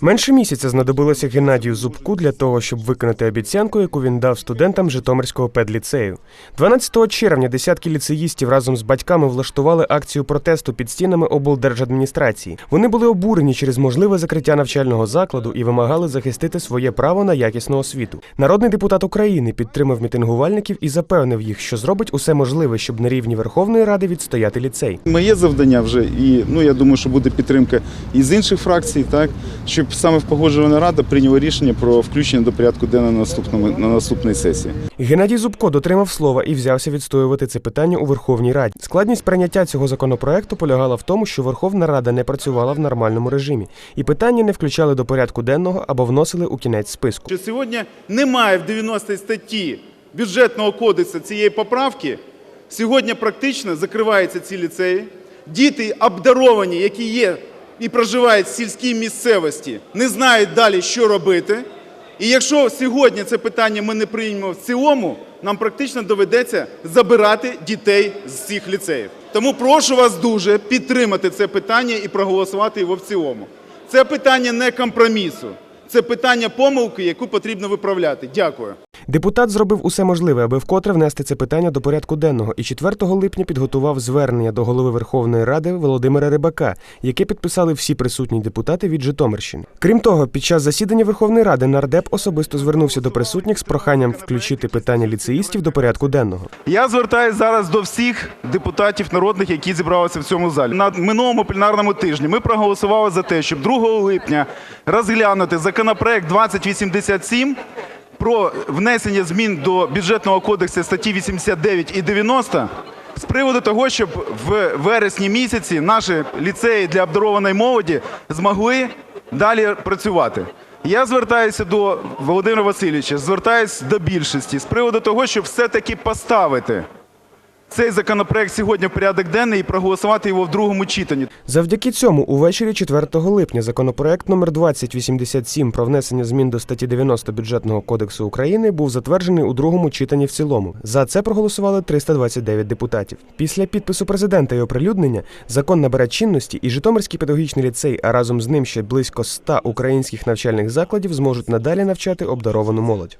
Менше місяця знадобилося Геннадію Зубку для того, щоб виконати обіцянку, яку він дав студентам Житомирського педліцею. 12 червня десятки ліцеїстів разом з батьками влаштували акцію протесту під стінами облдержадміністрації. Вони були обурені через можливе закриття навчального закладу і вимагали захистити своє право на якісну освіту. Народний депутат України підтримав мітингувальників і запевнив їх, що зробить усе можливе, щоб на рівні Верховної Ради відстояти ліцей. Моє завдання вже і ну я думаю, що буде підтримка і з інших фракцій, так щоб саме в погоджувальна рада прийняла рішення про включення до порядку денного на наступному на наступній сесії. Геннадій Зубко дотримав слова і взявся відстоювати це питання у Верховній Раді. Складність прийняття цього законопроекту полягала в тому, що Верховна Рада не працювала в нормальному режимі, і питання не включали до порядку денного або вносили у кінець списку. Що сьогодні немає в 90 статті бюджетного кодексу цієї поправки. Сьогодні практично закриваються ці ліцеї. Діти обдаровані, які є і проживають в сільській місцевості, не знають далі, що робити. І якщо сьогодні це питання ми не приймемо в цілому, нам практично доведеться забирати дітей з цих ліцеїв. Тому прошу вас дуже підтримати це питання і проголосувати його в цілому. Це питання не компромісу, це питання помилки, яку потрібно виправляти. Дякую. Депутат зробив усе можливе, аби вкотре внести це питання до порядку денного, і 4 липня підготував звернення до голови Верховної Ради Володимира Рибака, яке підписали всі присутні депутати від Житомирщини. Крім того, під час засідання Верховної Ради нардеп особисто звернувся до присутніх з проханням включити питання ліцеїстів до порядку денного. Я звертаюся зараз до всіх депутатів народних, які зібралися в цьому залі. На минулому пленарному тижні ми проголосували за те, щоб 2 липня розглянути законопроект 2087 про внесення змін до бюджетного кодексу статті 89 і 90 з приводу того, щоб в вересні місяці наші ліцеї для обдарованої молоді змогли далі працювати. Я звертаюся до Володимира Васильовича, звертаюся до більшості з приводу того, щоб все-таки поставити цей законопроект сьогодні в порядок денний і проголосувати його в другому читанні. Завдяки цьому, увечері 4 липня законопроект номер 2087 про внесення змін до статті 90 бюджетного кодексу України був затверджений у другому читанні в цілому. За це проголосували 329 депутатів. Після підпису президента і оприлюднення закон набере чинності, і Житомирський педагогічний ліцей, а разом з ним ще близько 100 українських навчальних закладів зможуть надалі навчати обдаровану молодь.